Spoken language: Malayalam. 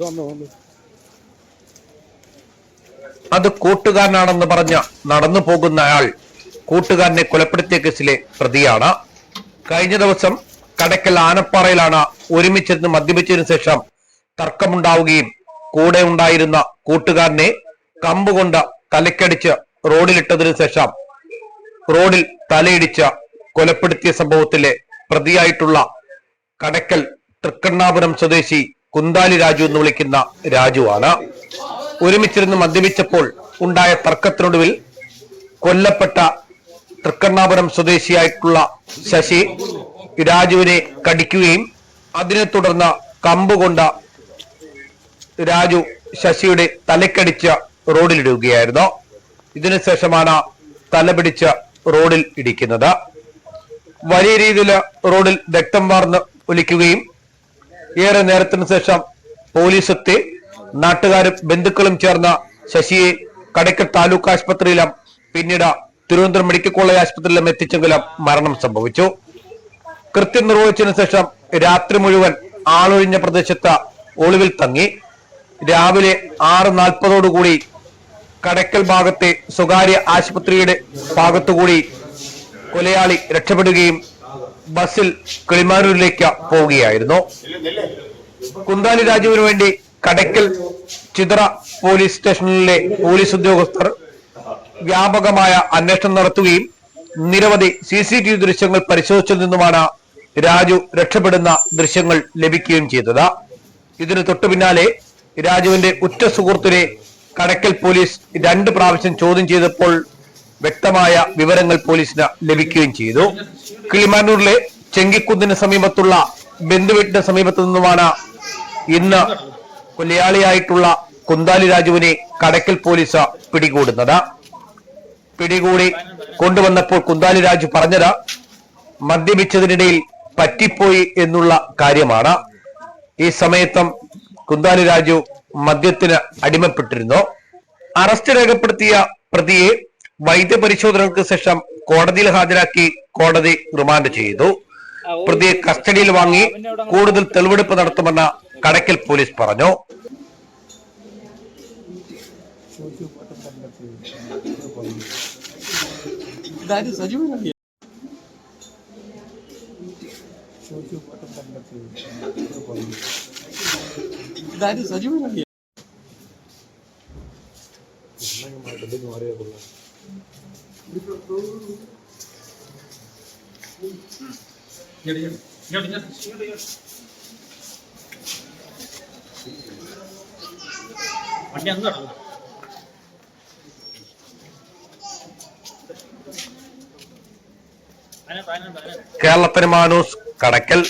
വന്നോ വന്നു. അത് കൂട്ടുകാരനാണെന്ന് പറഞ്ഞ നടന്നു പോകുന്ന അയാൾ കൂട്ടുകാരനെ കൊലപ്പെടുത്തിയ കേസിലെ പ്രതിയാണ്. കഴിഞ്ഞ ദിവസം കടക്കൽ ആനപ്പാറയിലാണ് ഒരുമിച്ചിരുന്ന് മദ്യപിച്ചതിനു ശേഷം തർക്കമുണ്ടാവുകയും കൂടെ ഉണ്ടായിരുന്ന കൂട്ടുകാരനെ കമ്പുകൊണ്ട് തലക്കടിച്ച് റോഡിലിട്ടതിനു ശേഷം റോഡിൽ തലയിടിച്ച് കൊലപ്പെടുത്തിയ സംഭവത്തിലെ പ്രതിയായിട്ടുള്ള കടക്കൽ തൃക്കണ്ണാപുരം സ്വദേശി കുന്താലി രാജു എന്ന് വിളിക്കുന്ന രാജുവാണ്. ഒരുമിച്ചിരുന്ന് മദ്യപിച്ചപ്പോൾ ഉണ്ടായ തർക്കത്തിനൊടുവിൽ കൊല്ലപ്പെട്ട തൃക്കണ്ണാപുരം സ്വദേശിയായിട്ടുള്ള ശശി രാജുവിനെ കടിക്കുകയും അതിനെ തുടർന്ന് കമ്പുകൊണ്ട് രാജു ശശിയുടെ തലക്കടിച്ച് റോഡിലിടുകയായിരുന്നു. ഇതിനുശേഷമാണ് തല പിടിച്ച് റോഡിൽ ഇടിക്കുന്നത്. വലിയ രീതിയിൽ റോഡിൽ രക്തം വാർന്ന് ഒലിക്കുകയും ഏറെ നേരത്തിന് ശേഷം പോലീസ് എത്തി നാട്ടുകാരും ബന്ധുക്കളും ചേർന്ന ശശിയെ കടയ്ക്കൽ താലൂക്ക് ആശുപത്രിയിലും പിന്നീട് തിരുവനന്തപുരം മെഡിക്കൽ കോളേജ് ആശുപത്രിയിലും എത്തിച്ചെങ്കിലും മരണം സംഭവിച്ചു. കൃത്യം നിർവഹിച്ചതിനു ശേഷം രാത്രി മുഴുവൻ ആളൊഴിഞ്ഞ പ്രദേശത്ത് ഒളിവിൽ തങ്ങി. രാവിലെ ആറ് നാൽപ്പതോടുകൂടി കടയ്ക്കൽ ഭാഗത്തെ സ്വകാര്യ ആശുപത്രിയുടെ ഭാഗത്തുകൂടി കൊലയാളി രക്ഷപ്പെടുകയും ബസ്സിൽ കിളിമാനൂരിലേക്ക് പോവുകയായിരുന്നു. കുന്താലി രാജുവിനു വേണ്ടി കടയ്ക്കൽ ചിതറ പോലീസ് സ്റ്റേഷനിലെ പോലീസ് ഉദ്യോഗസ്ഥർ വ്യാപകമായ അന്വേഷണം നടത്തുകയും നിരവധി സി സി ടി വി ദൃശ്യങ്ങൾ പരിശോധിച്ചതിൽ നിന്നുമാണ് രാജു രക്ഷപ്പെടുന്ന ദൃശ്യങ്ങൾ ലഭിക്കുകയും ചെയ്തത്. ഇതിന് തൊട്ടു പിന്നാലെ രാജുവിന്റെ ഉറ്റ സുഹൃത്തിനെ കടയ്ക്കൽ പോലീസ് രണ്ട് പ്രാവശ്യം ചോദ്യം ചെയ്തപ്പോൾ വ്യക്തമായ വിവരങ്ങൾ പോലീസിന് ലഭിക്കുകയും ചെയ്തു. കിളിമാനൂരിലെ ചെങ്കിക്കുന്നിന് സമീപത്തുള്ള ബന്ധുവീട്ടിന് സമീപത്തു നിന്നുമാണ് ഇന്ന് കൊലയാളിയായിട്ടുള്ള കുന്താലി രാജുവിനെ കടക്കൽ പോലീസ് പിടികൂടുന്നത്. പിടികൂടി കൊണ്ടുവന്നപ്പോൾ കുന്താലി രാജു പറഞ്ഞത് മദ്യപിച്ചതിനിടയിൽ പറ്റിപ്പോയി എന്നുള്ള കാര്യമാണ്. ഈ സമയത്തും കുന്താലി രാജു മദ്യത്തിന് അടിമപ്പെട്ടിരുന്നു. അറസ്റ്റ് രേഖപ്പെടുത്തിയ പ്രതിയെ വൈദ്യപരിശോധനകൾക്ക് ശേഷം കോടതിയിൽ ഹാജരാക്കി കോടതി റിമാൻഡ് ചെയ്തു. പ്രതിയെ കസ്റ്റഡിയിൽ വാങ്ങി കൂടുതൽ തെളിവെടുപ്പ് നടത്തുമെന്ന് കടയ്ക്കൽ പോലീസ് പറഞ്ഞു. സജീവനല്ലേ വണ്ടി അന്ന് നടന്നു കേരളത്തിന് മാനൂസ് കടക്കൽ